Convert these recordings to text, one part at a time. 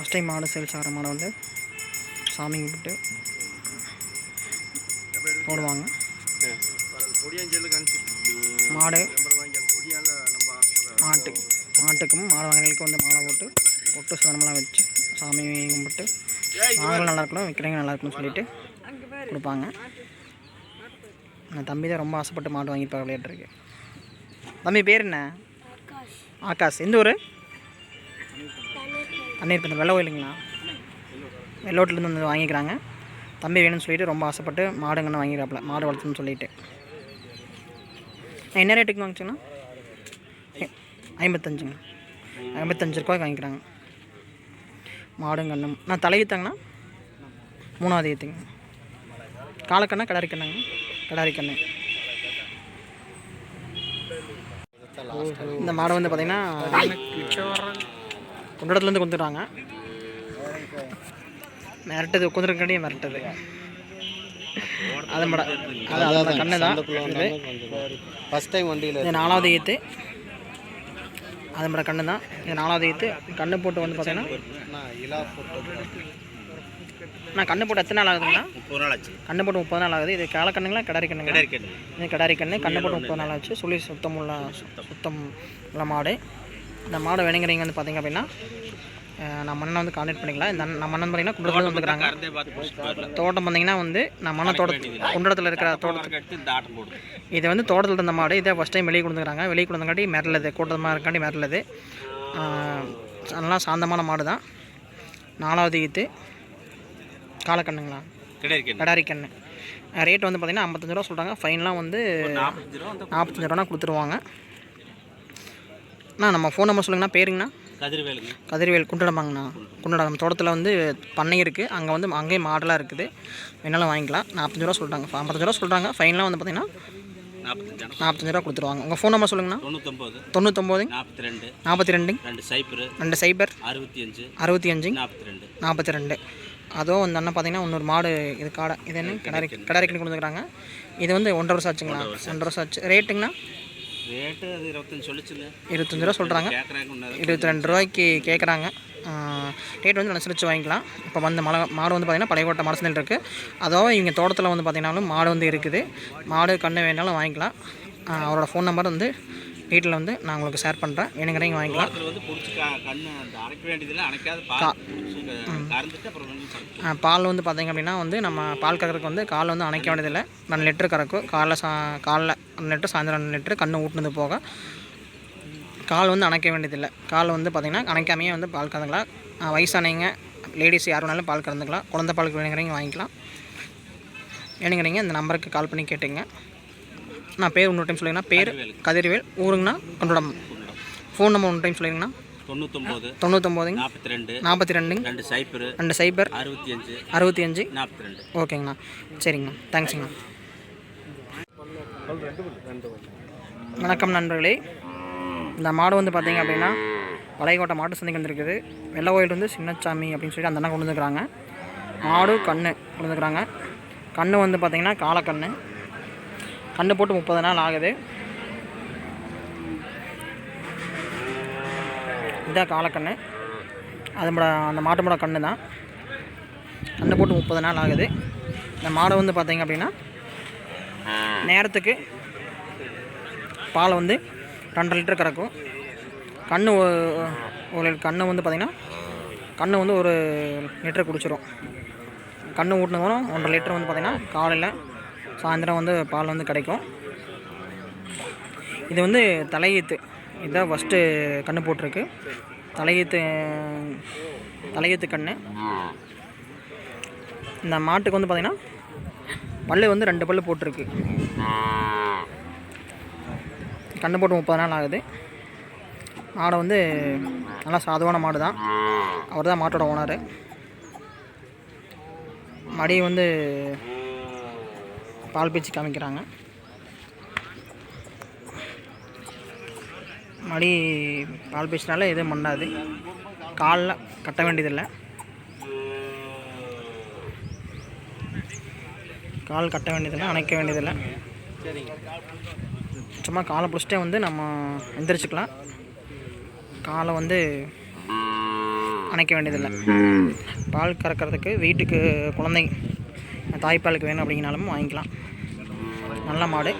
First time மாடு sales ஆகிற மாடை வந்து சாமி கும்பிட்டு போடுவாங்க. மாடு. மாட்டு. மாட்டுக்கும் மாடு வாங்கிகளுக்கும் வந்து மாலை போட்டு பொட்டு சதனமெல்லாம் வச்சு சாமி கும்பிட்டு நாங்களும் நல்லா இருக்கணும் விற்கிறவங்க நல்லா இருக்கணும்னு சொல்லிட்டு கொடுப்பாங்க. என் தம்பி தான் ரொம்ப ஆசைப்பட்டு மாடு வாங்கியிருப்பார் விளையாட்டுருக்கு தம்பி பேர் என்ன? ஆகாஷ். எந்த ஊர்? அன்னிருப்பேன் வெள்ளை கோயிலுங்களா? வெள்ளோட்டிலேருந்து வந்து வாங்கிக்கிறாங்க. தம்பி வேணும்னு சொல்லிட்டு ரொம்ப ஆசைப்பட்டு மாடுங்கன்னு வாங்கிக்கிறாப்புல. மாடு வளர்த்துன்னு சொல்லிட்டு. என்ன ரேட்டுக்கு வாங்கிச்சிங்கண்ணா ஐம்பத்தஞ்சுங்க. ஐம்பத்தஞ்சு ரூபாய்க்கு வாங்கிக்கிறாங்க. மாடுங்கண்ணம் நான் தலையீத்தாங்கண்ணா மூணாவது ஏற்றுங்க காலக்கண்ணா கிடாரி கிடாரிக்கண்ணு. இந்த மாடை வந்து பார்த்தீங்கன்னா குண்டடத்துலேருந்து கொண்டுறாங்க மிரட்டுது உட்காந்துருக்காண்டியே மிரட்டுது. அது மட அது அதோட கண்ணு தான். ஃபஸ்ட் டைம் வண்டியில் இது நாலாவது ஈத்து. அது மட கண்ணு தான். இது நாலாவது ஈத்து. கண்ணு போட்டு வந்து பார்த்தீங்கன்னா நான் கண்ணு போட்டு எத்தனை நாள் ஆகுதுங்களா முப்பது நாள் ஆச்சு. கண்ணு போட்டு முப்பது நாள் ஆகுது. இது கால கண்ணுங்களா கிடாரி கண்ணுங்களா? கிடாரி கண்ணு. இது கிடாரி கண்ணு. கண்ணு போட்டு முப்பது நாள் ஆச்சு. சுழி சுத்தம் உள்ள சுத்தம். உள்ள மாடு. இந்த மாடு வேணுங்கிறீங்க வந்து பார்த்தீங்க அப்படின்னா நம்ம அண்ணன் வந்து கான்டாக்ட் பண்ணிக்கலாம். இந்த நம்ம அண்ணன் பார்த்தீங்கன்னா குண்டத்தில் வரல தோட்டம் பார்த்தீங்கன்னா வந்து நம்ம அண்ணன் தோட்ட குண்டத்தில் இருக்கிற தோட்டத்துக்கு இது வந்து தோட்டத்தில் இருந்த மாடு. இதை ஃபஸ்ட் டைம் வெளியே கொடுத்துக்கிறாங்க வெளியே கொடுத்தங்காட்டி மிரளுது கூட்டமாக இருக்காண்டி மிரளுது ஆஹ் நல்லா சாந்தமான மாடு தான் நாலாவது ஈத்து. காலக்கண்ணுங்களா கிடாரி கண்ணு. ரேட் வந்து பார்த்திங்கன்னா ஐம்பத்தஞ்சு ரூபா சொல்கிறாங்க ஃபைன்லாம் வந்து நாற்பத்தஞ்சு ரூபா வந்து நாற்பத்தஞ்சு ரூபா கொடுத்துருவாங்க. அண்ணா நம்ம ஃபோன் நம்பர் சொல்லுங்கண்ணா பேருங்கண்ணா. கதிர்வேலுங்க. கதிர்வேல் குண்டடமாங்கண்ணா குண்டடம் தோட்டத்தில் வந்து பண்ணை இருக்குது அங்கே வந்து அங்கேயும் மாடலாக இருக்குது. வேணாலும் வாங்கிக்கலாம். நாற்பத்தஞ்சு ரூபா சொல்கிறாங்க ஐம்பத்தஞ்சு ரூபா சொல்கிறாங்க ஃபைன்லாம் வந்து பார்த்திங்கன்னா நாற்பத்தஞ்சு ரூபா. கொடுத்துருவாங்க. உங்கள் ஃபோன் நம்பர் சொல்லுங்கண்ணா. தொண்ணூத்தொம்பது. தொண்ணூத்தொம்போது. நாற்பத்தி ரெண்டு நாற்பத்தி ரெண்டு ரெண்டு சைப்பரு ரெண்டு சைபர். அறுபத்தி அஞ்சு அறுபத்தி அஞ்சு நாற்பத்தி ரெண்டு நாற்பத்தி ரெண்டு அதுவும் அந்த அண்ணன் பார்த்தீங்கன்னா இன்னொரு மாடு இது காடை இது என்ன? கிடாரி கிடாரி கண்ணு கொடுத்துருக்காங்க. இது வந்து ஒன்றரை வருஷம் ஆச்சுங்களா ஒன்றரை வருஷம் ஆச்சு. ரேட்டுங்கண்ணா? ரேட்டு அது இருபத்தஞ்சு ரூபா சொல்கிறாங்க இருபத்தி ரெண்டு ரூபாய்க்கு கேட்குறாங்க ரேட் வந்து அனுசரித்து வாங்கிக்கலாம். இப்போ வந்து மலை மாடு வந்து பார்த்திங்கன்னா பழையக்கோட்டை மரசனில் இருக்குது அதோ இவங்க தோட்டத்தில் வந்து பார்த்திங்கனாலும் மாடு வந்து இருக்குது. மாடு கண்ணு வேணாலும் வாங்கிக்கலாம். அவரோட ஃபோன் நம்பர் வந்து வீட்டில் வந்து நான் உங்களுக்கு ஷேர் பண்ணுறேன் வேணுங்கிறீங்க வாங்கிக்கலாம். அதில் வந்து பிடிச்சி கா கண்ணு அந்த அரைக்க வேண்டியதில்லை அணைக்காத. பால் வந்து பார்த்திங்க அப்படின்னா வந்து நம்ம பால் கறக்கிறதுக்கு வந்து கால் வந்து அணைக்க வேண்டியதில்லை. ரெண்டு லிட்டர் கறக்கும் காலைல சா காலைல ரெண்டு லிட்டர் சாயந்தரம் ரெண்டு லிட்டர் கண்ணு ஊட்டினது போக கால் வந்து அணைக்க வேண்டியதில்லை. கால் வந்து பார்த்திங்கன்னா அணைக்காமையே வந்து பால் கறந்துக்கலாம். வயசானவங்க லேடிஸ் யார் வேணாலும் பால் கறந்துக்கலாம். குழந்தை பால் வேணுங்கிறீங்க வாங்கிக்கலாம். வேணுங்கிறீங்க இந்த நம்பருக்கு கால் பண்ணி கேட்டுங்க நான் பேர் இன்னொரு டைம் சொல்லிங்கன்னா பேர் கதிர்வேல். ஊருங்கண்ணா கொண்டடம். ஃபோன் நம்பர் ஒன்று டைம் சொல்லிங்கன்னா தொண்ணூத்தொம்பது தொண்ணூத்தொம்போதுங்க. நாற்பத்தி ரெண்டு நாற்பத்தி ரெண்டுங்க ரெண்டு சைப்பரு ரெண்டு சைபர். அறுபத்தி அஞ்சு அறுபத்தி அஞ்சு நாற்பத்தி ரெண்டு ஓகேங்கண்ணா. சரிங்கண்ணா. தேங்க்ஸுங்கண்ணா வணக்கம் நண்பர்களே. இந்த மாடு வந்து பார்த்தீங்க அப்படின்னா பழையக்கோட்டை மாட்டு சந்தைக்கு வந்திருக்குது. வெள்ளை கோயில் வந்து சின்னச்சாமி அப்படின்னு சொல்லி அந்த அண்ணா கொண்டு வந்துருக்குறாங்க. மாடு கண்ணு கொண்டு வந்துருக்குறாங்க. கண்ணு வந்து பார்த்தீங்கன்னா காலக்கண்ணு. கண்ணு போட்டு முப்பது நாள் ஆகுது. இதுதான் காலக்கண்ணு. அது மட அந்த மாட்டு கண்ணு தான். கண்ணு போட்டு முப்பது நாள் ஆகுது. இந்த மாடை வந்து பார்த்திங்க அப்படின்னா நேரத்துக்கு பால் வந்து ரெண்டரை லிட்டர் கறக்கும். கண்ணு ஒரு கண்ணு வந்து பார்த்திங்கன்னா கண்ணு வந்து ஒரு லிட்டர் குடிச்சிரும். கண்ணு ஊட்டினதும் ஒன்றரை லிட்டர் வந்து பார்த்திங்கன்னா காலையில் சாயந்தரம் வந்து பால் வந்து கிடைக்கும். இது வந்து தலையீத்து. இதுதான் ஃபஸ்ட்டு கண்ணு போட்டிருக்கு. தலையீத்து தலையீத்து கண்ணு. இந்த மாட்டுக்கு வந்து பார்த்திங்கன்னா பல்லு வந்து ரெண்டு பல்லு போட்டிருக்கு. கண்ணு போட்டு முப்பது நாள் ஆகுது. மாடை வந்து நல்லா சாதுவான மாடு தான் அவர் தான் மாட்டோட ஓனர் மடி வந்து பால் பீச்சு காமிக்கிறாங்க. மடி பால் பீச்சினால எதுவும் பண்ணாது. காலில் கட்ட வேண்டியதில்லை. கால் கட்ட வேண்டியதில்லை அணைக்க வேண்டியதில்லை. சும்மா காலை பிடிச்சிட்டே வந்து நம்ம எந்திரிச்சுக்கலாம். காலை வந்து அணைக்க வேண்டியதில்லை. பால் கறக்கிறதுக்கு வீட்டுக்கு குழந்தைங்க தாய்ப்பாலுக்கு வேணும் அப்படிங்கனாலும் வாங்கிக்கலாம். நல்ல மாடு.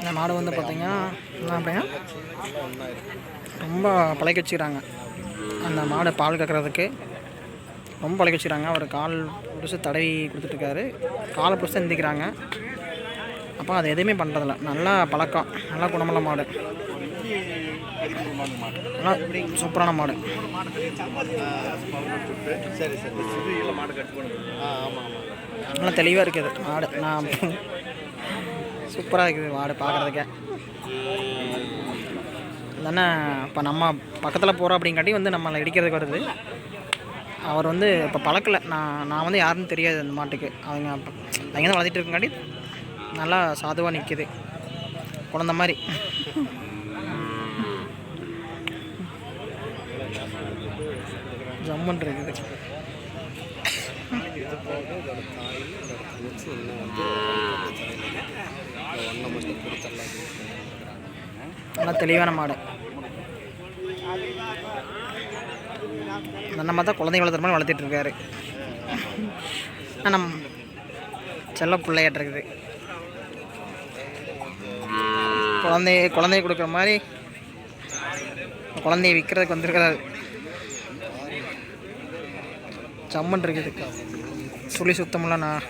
இந்த மாடு வந்து பார்த்திங்கன்னா என்ன அப்படின்னா ரொம்ப பழக்க வச்சுக்கிறாங்க அந்த மாடை பால் கறக்கிறதுக்கு ரொம்ப பழக்க வச்சுக்கிறாங்க அவர் கால் பிடிச்சி தடவி கொடுத்துட்ருக்காரு. காலை பிடிச்சி எந்திக்கிறாங்க அப்போ அது எதுவுமே பண்ணுறதில்ல நல்லா பழக்கம். நல்லா குணமுள்ள மாடு. சூப்பரான மாடு. சரி சரி ஆ ஆமாம் ஆமாம் நல்லா தெளிவாக இருக்குது மாடு. நான் சூப்பராக இருக்குது மாடு பார்க்குறதுக்கே. தானே இப்போ நம்ம பக்கத்தில் போகிறோம் அப்படிங்காட்டி வந்து நம்மளை இடிக்கிறதுக்கு வருது. அவர் வந்து இப்போ பழக்கலை. நான் நான் வந்து யாருன்னு தெரியாது அந்த மாட்டுக்கு. அவங்க அப்ப- அவங்க தான் வளர்த்திட்டு இருக்கங்காட்டி நல்லா சாதுவாக நிற்கிது குழந்த மாதிரி. ஜம்முன் இருக்குது. இது போக இதோட தாய் இதோட தங்கச்சி இன்னும் வந்து ஒன்றை மட்டும் கொடுத்துடலாம் நல்லா தெளிவான மாடு. அந்த தான் குழந்தை வளர்த்துற மாதிரி வளர்த்திட்டு இருக்காரு. நம் செல்ல பிள்ளையாட்டு இருக்குது. குழந்தைய குழந்தைய கொடுக்குற மாதிரி குழந்தைய விற்கிறதுக்கு வந்திருக்கிறாரு. சம்மன் இருக்குது. சுழி சுத்தமுள்ள நான்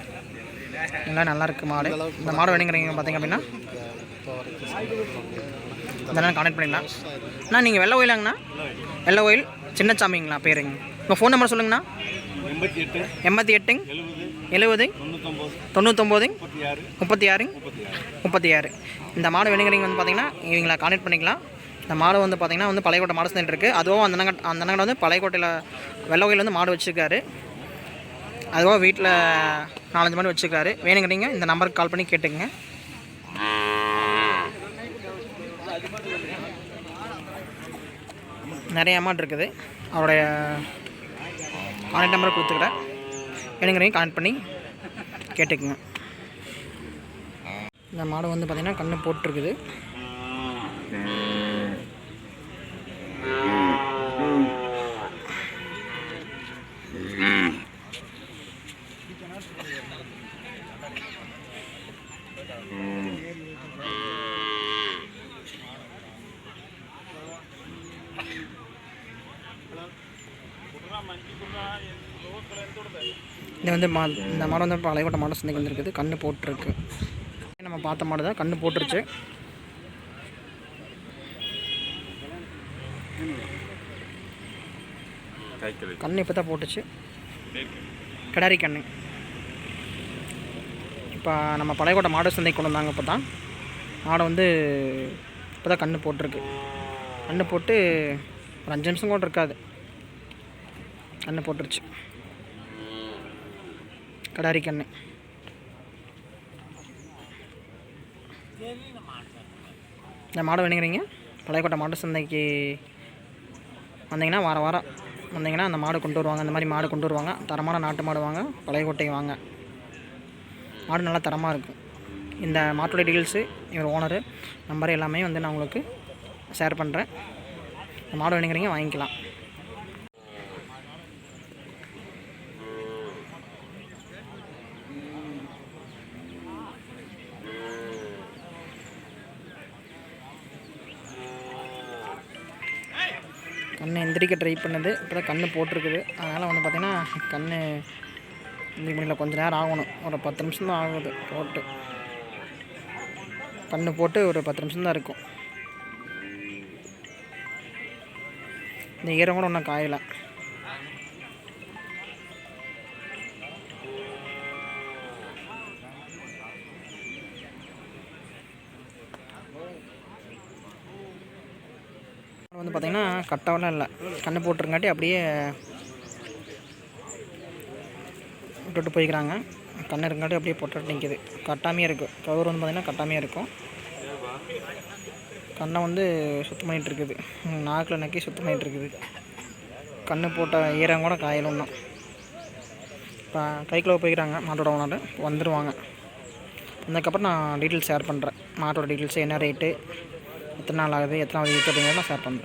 எல்லாம் நல்லா இருக்குது மாடு. இந்த மாடு வேணுங்கிறீங்க பார்த்தீங்க அப்படின்னா? இப்போ வரைக்கும் இதெல்லாம் கான்டெக்ட் பண்ணிக்கலாம் அண்ணா நீங்கள் வெள்ளை கோயிலாங்கண்ணா வெள்ளை கோயில் சின்னச்சாமிங்களா பேருங்க. உங்கள் ஃபோன் நம்பர் சொல்லுங்கண்ணா. எண்பத்தி எட்டு எட்டுங்க எழுபது தொண்ணூத்தொம்பது தொண்ணூத்தொம்போது முப்பத்தி ஆறு முப்பத்தி ஆறுங்க முப்பத்தி ஆறு. இந்த மாடு வேணுங்கிறீங்க வந்து பார்த்தீங்கன்னா இவங்கள கான்டெக்ட் பண்ணிக்கலாம். இந்த மாடு வந்து பார்த்திங்கன்னா வந்து பழையக்கோட்டை மாடு சந்தை இருக்குது அதுவும் அந்த நகட் அந்த நகட வந்து பழையக்கோட்டையில் வெள்ளை கோயில் வந்து மாடு வச்சுருக்காரு. அதுவாக வீட்டில் நாலஞ்சு மாடு வச்சுருக்காரு. வேணுங்கிறீங்க இந்த நம்பருக்கு கால் பண்ணி கேட்டுங்க நிறைய அமௌண்ட் இருக்குது. அவருடைய கான்டாக்ட் நம்பரை கொடுத்துக்கிறேன். வேணுங்கிறீங்க கான்டாக்ட் பண்ணி கேட்டுக்குங்க. இந்த மாடு வந்து பார்த்திங்கன்னா கண்ணு போட்டிருக்குது. இது வந்து மா இந்த மாடு வந்து பழையப்பட்ட மாடு சந்தைக்கு வந்துருக்குது கண்ணு போட்டிருக்கு. நம்ம பார்த்த மாடு தான். கண்ணு போட்டுருச்சு. கண்ணு இப்போ தான் போட்டுச்சு. கிடாரி கண்ணு. இப்போ நம்ம பழையக்கோட்டை மாடு சந்தைக்கு கொண்டு வந்தாங்க இப்போ தான் மாடு வந்து இப்போ தான் கண்ணு போட்டிருக்கு. கண்ணு போட்டு ஒரு அஞ்சு நிமிஷம் கூட இருக்காது. கண்ணு போட்டுருச்சு. கடாரி கண்ணு இந்த மாடை வேணுங்கிறீங்க? பழையக்கோட்டை மாட்டு சந்தைக்கு வந்தீங்கன்னா வார வாரம் வந்தீங்கன்னா அந்த மாடு கொண்டு வருவாங்க. அந்த மாதிரி மாடு கொண்டு வருவாங்க. தரமான நாட்டு மாடு வாங்க பழையக்கோட்டை வாங்க. மாடு நல்லா தரமாக இருக்கும். இந்த மாட்டோட டீட்டெயில்ஸு இவர் ஓனரு நம்பர் எல்லாமே வந்து நான் உங்களுக்கு ஷேர் பண்ணுறேன் இந்த மாடு வேணுங்கிறீங்க வாங்கிக்கலாம். எந்திரிக்க ட்ரை பண்ணுது. இப்போ தான் கண் போட்டிருக்குது. அதனால் வந்து பார்த்திங்கன்னா கண் எந்திரிக்க முடியல கொஞ்சம் நேரம் ஆகணும். ஒரு பத்து நிமிஷம் தான் ஆகுது. போட்டு. கண் போட்டு ஒரு பத்து நிமிஷம் தான் இருக்கும். இந்த ஈரம் கூட ஒன்றும் காயலை. வந்து பார்த்திங்கன்னா கட்டாவெல்லாம் இல்லை. கண்ணு போட்டுருங்காட்டி அப்படியே விட்டுட்டு போய்க்கிறாங்க. கண்ணு இருக்காட்டி அப்படியே போட்டுட்டு நிற்கிது கட்டாமையே இருக்குது கவர் வந்து பார்த்திங்கன்னா கட்டாமையே இருக்கும். கண்ணை வந்து சுத்தம் பண்ணிகிட்டு இருக்குது. நாக்கில் நக்கி சுத்தம் பண்ணிகிட்டு இருக்குது. கண்ணு போட்ட ஈரம் கூட காயலும் தான் இப்போ கைக்குள்ள போய்க்கிறாங்க. மாட்டோட ஓனர் வந்துடுவாங்க அதுக்கப்புறம் நான் டீட்டெயில்ஸ் ஷேர் பண்ணுறேன் மாட்டோட டீட்டெயில்ஸ் என்ன ரேட்டு எத்தனை நாள் ஆகுது எத்தனை ஈத்து அப்படிங்கிறத நான் ஷேர் பண்ணுறேன்